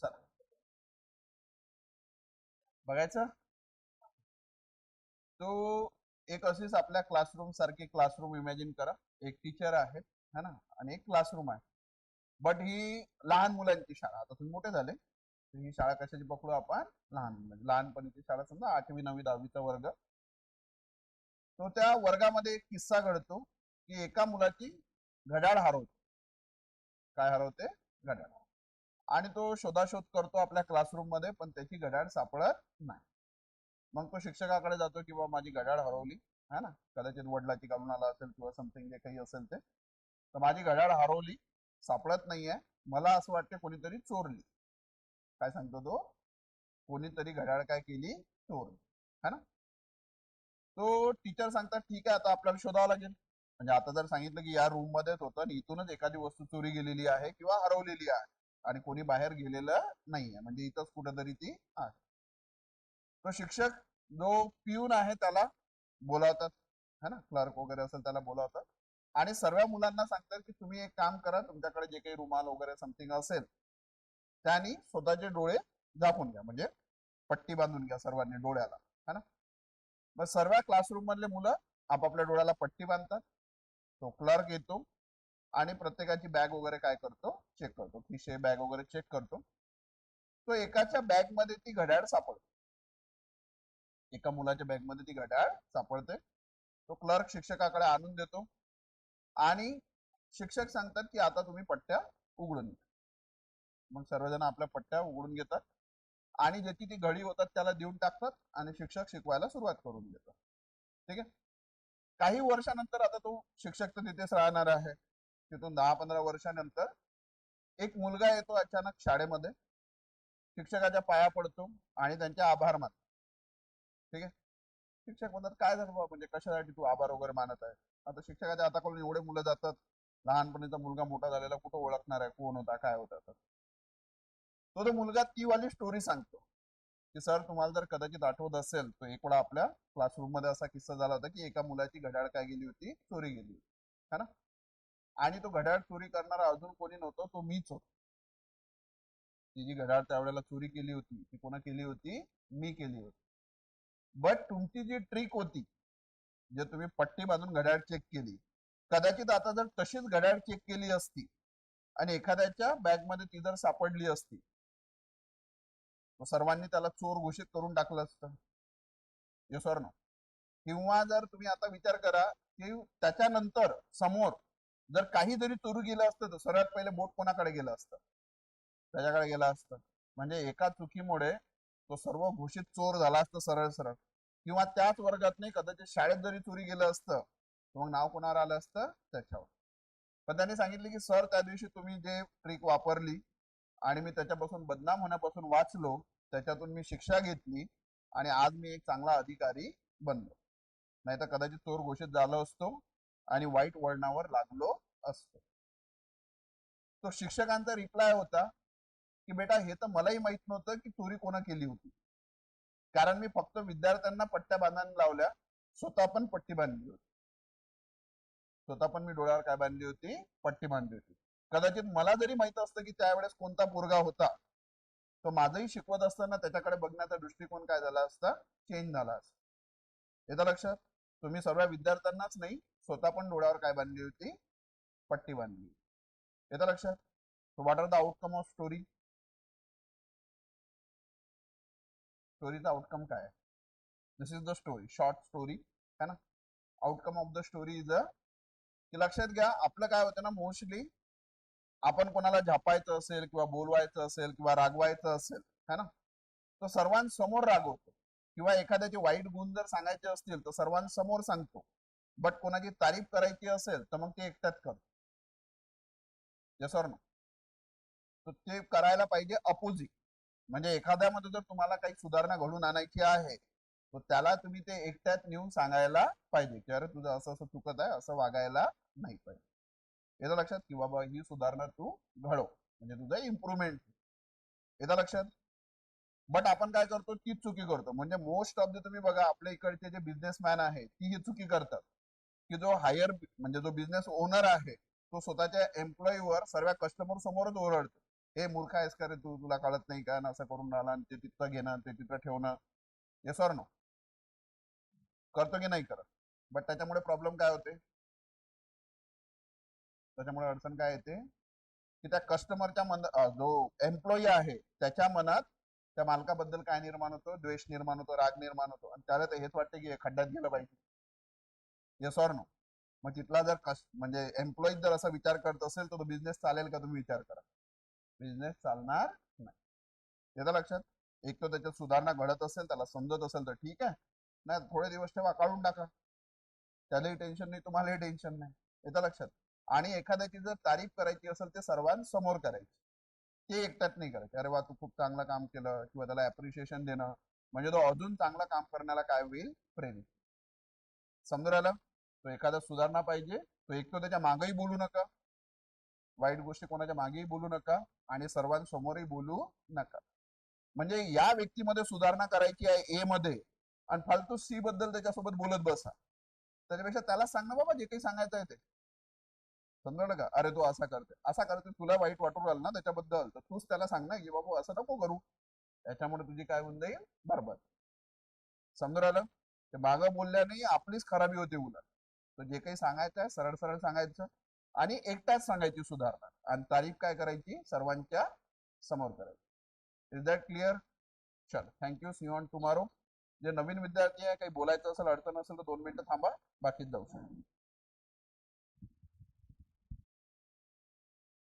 चला. बघायचं? तो एक असेच आपल्या क्लासरूम सारखी क्लासरूम इमॅजिन करा. एक टीचर आहे है ना? आणि एक क्लासरूम आहे. बट ही लहान मुलांची शाळा. आता तुम्ही मोठे झाले. तर ही शाळा कशाची पकडू आपण? लहान मुलांची लहानपणीची शाळा समजा आठवी नववी दहावीचा वर्ग. तो त्या वर्गामध्ये एक किस्सा घडतो की एका मुलाची घड्याळ हरवते. काय हरवते? घड्याळ. आणि तो शोधाशोध करतो आपल्या क्लासरूममध्ये पण त्याची घड्याळ सापडत नाही. मग तो शिक्षकाकडे जातो की बाबा माझी घड्याळ हरवली है ना? कदाचित वडिलाची घालून आला असेल किंवा समथिंग जे काही असेल ते. तर माझी घड्याळ हरवली सापडत नाहीये. मला असं वाटते कोणीतरी चोरली. काय सांगतो तो? कोणीतरी घड्याळ काय केली? चोरली. है ना? तो टीचर सांगतात ठीक आहे आता आपल्याला शोधावं लागेल. म्हणजे आता जर सांगितलं की या रूम मध्येच होतं आणि इथूनच एखादी वस्तू चोरी गेलेली आहे किंवा हरवलेली आहे. आणि कोणी बाहेर गेलेलं नाहीये. म्हणजे इथंच कुठंतरी ती आहे. तो शिक्षक जो पिऊन आहे त्याला बोलावतात. है ना? क्लर्क वगैरे असेल त्याला बोलावतात. आणि सर्व मुलांना सांगतात की तुम्ही एक काम करा तुमच्याकडे जे काही रुमाल वगैरे समथिंग असेल त्यानी स्वतःचे डोळे झाकून घ्या. म्हणजे पट्टी बांधून घ्या सर्वांनी डोळ्याला. है ना? मग सर्व क्लासरूम मधले मुलं आपापल्या डोळ्याला पट्टी बांधतात. तो क्लर्क येतो. आणि प्रत्येकाची बॅग वगैरे काय करतो? चेक करतो. खिशे बॅग वगैरे चेक करतो. तो एकाच्या बॅगमध्ये ती घड्याळ सापडते. एका मुलाच्या बॅगमध्ये ती घड्याळ सापडते. तो क्लर्क शिक्षकाकडे आणून देतो. आणि शिक्षक सांगतात की आता तुम्ही पट्ट्या उघडून घ्या. मग सर्वजण आपल्या पट्ट्या उघडून घेतात. आणि ज्याची ती घडी होतात त्याला देऊन टाकतात आणि शिक्षक शिकवायला सुरुवात करून देतात. ठीक आहे? काही वर्षानंतर आता तो शिक्षक तर तिथेच राहणार आहे. तिथून दहा पंधरा वर्षानंतर एक मुलगा येतो अचानक शाळेमध्ये. शिक्षकाच्या पाया पडतो आणि त्यांचे आभार मानतो. ठीक आहे? शिक्षक म्हणतात काय झालं बा म्हणजे कशासाठी तू आभार वगैरे मानत आहे? आता शिक्षकाच्या हाताकडून एवढे मुलं जातात. लहानपणीचा मुलगा मोठा झालेला कुठं ओळखणार आहे? कोण होता? काय होता? तर तो तो मुलगा ती वाली स्टोरी सांगतो. की सर तुम्हाला जर कदाचित आठवत असेल तर एक वेळा आपल्या क्लासरूममध्ये असा किस्सा झाला होता की एका मुलाची घड्याळ काय गेली होती? चोरी गेली है ना? आणि तो घड्याळ चोरी करणारा अजून कोणी नव्हतं तो मीच होतो. ती जी घड्याळ त्यावेळेला चोरी केली होती ती कोणा केली होती? मी केली होती. बट तुमची जी ट्रिक होती जे तुम्ही पट्टी बांधून घड्याळ चेक केली कदाचित आता जर तशीच घड्याळ चेक केली असती आणि एखाद्याच्या बॅगमध्ये ती जर सापडली असती सर्वांनी त्याला चोर घोषित करून टाकलं असतं. येस ना किंवा जर तुम्ही आता विचार करा की त्याच्यानंतर समोर जर काही जरी चोरी गेलं असतं तर सर्वात पहिले बोट कोणाकडे गेलं असतं? त्याच्याकडे गेलं असतं. म्हणजे एका चुकीमुळे तो सर्व घोषित चोर झाला असतं सरळ सरळ. किंवा त्याच वर्गात नाही कदाचित शाळेत जरी चोरी गेलं असतं तर मग नाव कोणावर आलं असतं? त्याच्यावर. पण त्यांनी सांगितले की सर त्या दिवशी तुम्ही जे ट्रिक वापरली आणि मी त्याच्यापासून बदनाम होण्यापासून वाचलो त्याच्यातून मी शिक्षा घेतली आणि आज मी एक चांगला अधिकारी बनलो. नाही तर कदाचित चोर घोषित झालो असतो आणि वाईट वळणावर लागलो असतो. तो शिक्षकांचा रिप्लाय होता की बेटा हे तर मलाही माहीत नव्हतं की चोरी कोणा केली होती. कारण मी फक्त विद्यार्थ्यांना पट्ट्या बांधायला लावल्या स्वतः पण पट्टी बांधली होती. स्वतः पण मी डोळ्यावर काय बांधली होती? पट्टी बांधली होती. कदाचित मला जरी माहीत असतं की त्यावेळेस कोणता पोरगा होता तो माझंही शिकवत असताना त्याच्याकडे बघण्याचा दृष्टिकोन काय झाला असता? चेंज झाला असता. येतं लक्षात? तुम्ही सर्व विद्यार्थ्यांनाच नाही स्वतः पण डोळ्यावर काय बांधली होती? पट्टी बांधली येतं लक्षात? What are the outcome of story स्टोरीचा outcome काय? This is the story short story है ना? Outcome of the story is a की लक्षात घ्या आपलं काय होतं ना मोस्टली आपण कोणाला झापायचं असेल किंवा बोलवायचं असेल किंवा रागवायचं असेल है ना? तर सर्वांसमोर रागवतो किंवा एखाद्याचे वाईट गुण जर सांगायचे असतील तर सर्वांसमोर सांगतो. बट कोणाची तारीफ करायची असेल तर मग ते एकट्यात करतो ना तर ते करायला पाहिजे अपोजिट म्हणजे एखाद्यामध्ये जर तुम्हाला काही सुधारणा घडून आणायची आहे तर त्याला तुम्ही ते एकट्यात नेऊन सांगायला पाहिजे की अरे तुझं असं असं चुकत आहे असं वागायला नाही पाहिजे. येतं लक्षात? की बाबा ही सुधारणा तू घडव. म्हणजे तुझं इम्प्रुव्हमेंट येतं लक्षात? बट आपण काय करतो? तीच चुकी करतो. म्हणजे मोस्ट ऑफ द तुम्ही बघा आपल्या इकडचे जे बिझनेसमॅन आहे ती ही चुकी करतात. की जो हायर म्हणजे जो बिझनेस ओनर आहे तो स्वतःच्या एम्प्लॉईवर सर्व कस्टमर समोरच ओरडतो. हे मूर्ख आहेस का रे तू? तुला कळत नाही का? असं करून राहिला ते तिथं घेणं ते तिथं ठेवणं हे सर नो करतो की नाही करत? बट त्याच्यामुळे प्रॉब्लेम काय होते? त्याच्यामुळे अडचण काय येते? की त्या कस्टमरच्या मन जो एम्प्लॉई आहे त्याच्या मनात त्या मालकाबद्दल काय निर्माण होतो? द्वेष निर्माण होतो राग निर्माण होतो. आणि त्याला तर हेच वाटते की खड्ड्यात गेलं पाहिजे. येस ऑर नो मग तिथला जर कस म्हणजे एम्प्लॉईज जर असा विचार करत असेल तर तो बिझनेस चालेल का? तुम्ही विचार करा. बिझनेस चालणार नाही. येतं लक्षात? एक तर त्याच्यात सुधारणा घडत असेल त्याला समजत असेल तर ठीक आहे. नाही थोडे दिवस ठेवा काढून टाका. त्यालाही टेन्शन नाही तुम्हालाही टेन्शन नाही. येतं लक्षात? आणि एखाद्याची जर तारीफ करायची असेल ते सर्वांसमोर करायची. ते एकट्यात नाही करायचे. अरे वा तू खूप चांगलं काम केलं किंवा त्याला ॲप्रिशिएशन देणं. म्हणजे तो अजून चांगलं काम करण्याला काय होईल? प्रेरित. समजून आलं? तो एखादा सुधारणा पाहिजे. तो एक तो त्याच्या मागेही बोलू नका. वाईट गोष्टी कोणाच्या मागेही बोलू नका आणि सर्वांसमोरही बोलू नका. म्हणजे या व्यक्तीमध्ये सुधारणा करायची आहे ए मध्ये आणि फालतू सी बद्दल त्याच्यासोबत बोलत बसा. त्याच्यापेक्षा त्याला सांग ना बाबा जे काही सांगायचं आहे ते. समजलं का? अरे तू असा करते असा करते तुला वाईट वाटू राहिल ना त्याच्याबद्दल तर तूच त्याला सांग ना की बाबू असं नको करू. त्याच्यामुळे तुझी काय होऊन जाईल? बरोबर समजून राहिलं ते मागं बोलल्याने आपलीच खराबी होते उलट. तर जे काही सांगायचं आहे सरळ सरळ सांगायचं आणि एकटाच सांगायची सुधारणा. आणि तारीफ काय करायची? सर्वांच्या समोर करायची. इज दॅट क्लिअर चल thank you see on tomorrow जे नवीन विद्यार्थी आहे काही बोलायचं असेल अडचण असेल तर दोन मिनिटं थांबा बाकीच जाऊ शकतो.